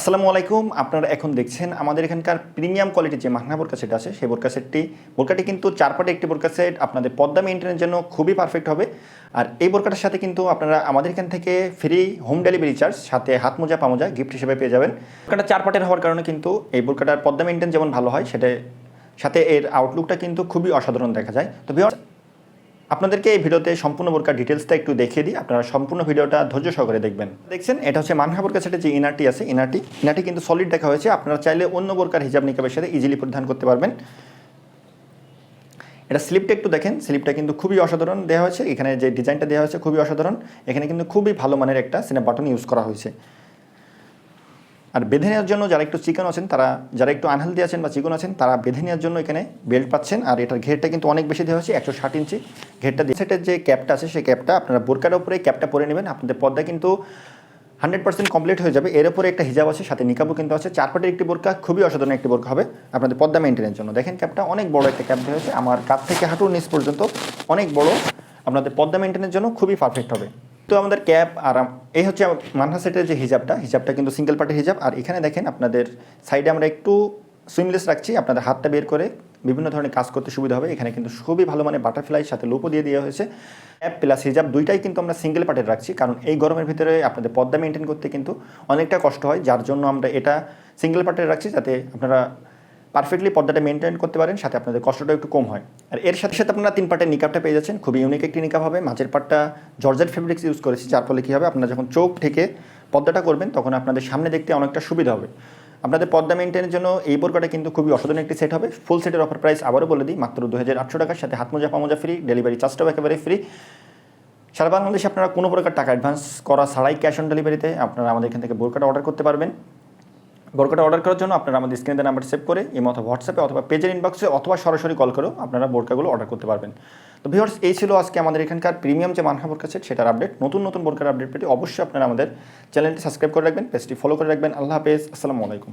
আসসালামু আলাইকুম। আপনারা এখন দেখছেন আমাদের এখানকার প্রিমিয়াম কোয়ালিটির যে মাহনা বোরকা আছে, সেই বোরকা সেটটি। বোরকাটি কিন্তু চার পাটে একটি বোরকা সেট। আপনাদের পদ্মা মেনটেনের জন্য খুবই পারফেক্ট হবে। আর এই বোরকাটার সাথে কিন্তু আপনারা আমাদের এখান থেকে ফ্রি হোম ডেলিভারি চার্জ সাথে হাত মোজা পামোজা গিফট হিসেবে পেয়ে যাবেন। বোরকাটা চার পাটের হওয়ার কারণে কিন্তু এই বোরকাটার পদ্মা মেনটেন যেমন ভালো হয় সেটা সাথে এর আউটলুকটা কিন্তু খুবই অসাধারণ দেখা যায়। তো আপনাদেরকে এই ভিডিওতে সম্পূর্ণ বোরকার ডিটেলসটা একটু দেখিয়ে দিই। আপনারা সম্পূর্ণ ভিডিওটা ধৈর্য সহকারে দেখবেন। দেখছেন, এটা হচ্ছে মানহা বোরকার সাথে যে ইনারটি আছে ইনারটি ইনারটি কিন্তু সলিড দেখা হয়েছে। আপনারা চাইলে অন্য বোরকার হিজাব নিকাবের সাথে ইজিলি পরিধান করতে পারবেন। এটা স্লিপটা একটু দেখেন। স্লিপটা কিন্তু খুবই অসাধারণ দেওয়া হয়েছে। এখানে যে ডিজাইনটা দেওয়া হয়েছে খুবই অসাধারণ। এখানে কিন্তু খুবই ভালো মানের একটা সিনেমা বাটন ইউজ করা হয়েছে। আর বেঁধে নেওয়ার জন্য যারা একটু চিকন আছেন, তারা যারা একটু আনহেলদি আছেন বা চিকন আছেন, তারা বেঁধে নেওয়ার জন্য এখানে বেল্ট পাচ্ছেন। আর এটার ঘেরটা কিন্তু অনেক বেশি দেওয়া হয়েছে, একশো ষাট ইঞ্চি। ঘেরটা দিয়ে সেটের যে ক্যাপটা আছে, সেই ক্যাপটা আপনারা বোরকার উপরে ক্যাপটা পরে নেবেন। আপনাদের পর্দা কিন্তু হান্ড্রেড পার্সেন্ট কমপ্লিট হয়ে যাবে। এর উপরে একটা হিজাব আছে, সাথে নিকাবও কিন্তু আছে। চার পাটের একটি বোরকা খুবই অসাধারণ একটি বোরকা হবে আপনাদের পদ্মা মেনটেনের জন্য। দেখেন ক্যাপটা অনেক বড় একটা ক্যাপ দেওয়া হয়েছে। আমার কাপ থেকে হাঁটুর নিচ পর্যন্ত অনেক বড়। আপনাদের পদ্মা মেনটেনের জন্য খুবই পারফেক্ট হবে। তো আমাদের ক্যাপ আর এই হচ্ছে মানহা সেটের যে হিজাবটা হিজাবটা কিন্তু সিঙ্গেল পার্টের হিজাব। আর এখানে দেখেন আপনাদের সাইডে আমরা একটু সুইমলেস রাখছি, আপনাদের হাতটা বের করে বিভিন্ন ধরনের কাজ করতে সুবিধা হবে। এখানে কিন্তু খুবই ভালো মানে বাটারফ্লাই সাথে লোপো দিয়ে দেওয়া হয়েছে। অ্যাপ প্লাস হিজাব দুইটাই কিন্তু আমরা সিঙ্গেল পার্টের রাখছি, কারণ এই গরমের ভিতরে আপনাদের পদ্মা মেনটেন করতে কিন্তু অনেকটা কষ্ট হয়। যার জন্য আমরা এটা সিঙ্গেল পার্টের রাখছি, যাতে আপনারা পারফেক্টলি পর্দাটা মেনটেন করতে পারেন, সাথে আপনাদের কষ্টটা একটু কম হয়। আর এর সাথে সাথে আপনারা তিন পার্টের নিকাপটা পেয়ে যাচ্ছেন। খুবই ইউনিক একটি নিকাপ হবে। মাঝের পার্টটা জর্জেট ফেব্রিক্স ইউজ করেছি, যার ফলে কী হবে? আপনারা যখন চোখ থেকে পর্দাটা করবেন, তখন আপনাদের সামনে দেখতে অনেকটা সুবিধা হবে। আপনাদের পর্দা মেনটেনের জন্য এই বোরকাটা কিন্তু খুবই অসাধারণ একটি সেট হবে। ফুল সেটের অফার প্রাইস আবারও বলে দিই, মাত্র দু হাজার আটশো টাকার সাথে হাতমোজা পামোজা ফ্রি ডেলিভারি চার্জটাও একেবারে ফ্রি সারা বাংলাদেশে আপনারা কোনো প্রকার টাকা অ্যাডভান্স করা ছাড়াই ক্যাশ অন ডেলিভারিতে আপনারা আমাদের এখান থেকে বোরকাটা অর্ডার করতে পারবেন। বোরকাটা অর্ডার করার জন্য আপনারা আমাদের স্ক্রিনে নাম্বার সেভ করে এই অথবা হোয়াটসঅ্যাপে অথবা পেজের ইনবক্সে অথবা সরাসরি কল করেও আপনারা বোরকাগুলো অর্ডার করতে পারবেন। তো ভিওর্স এই ছিল আজকে আমাদের এখানকার প্রিমিয়াম যে মানহা বোরকা সেট সেটার আপডেট নতুন নতুন বোরকার আপডেট পেতে অবশ্যই আপনারা আমাদের চ্যানেলটি সাবস্ক্রাইব করে রাখবেন পেজটি ফলো করে রাখবেন। আল্লাহ হাফেজ, আসসালামু আলাইকুম।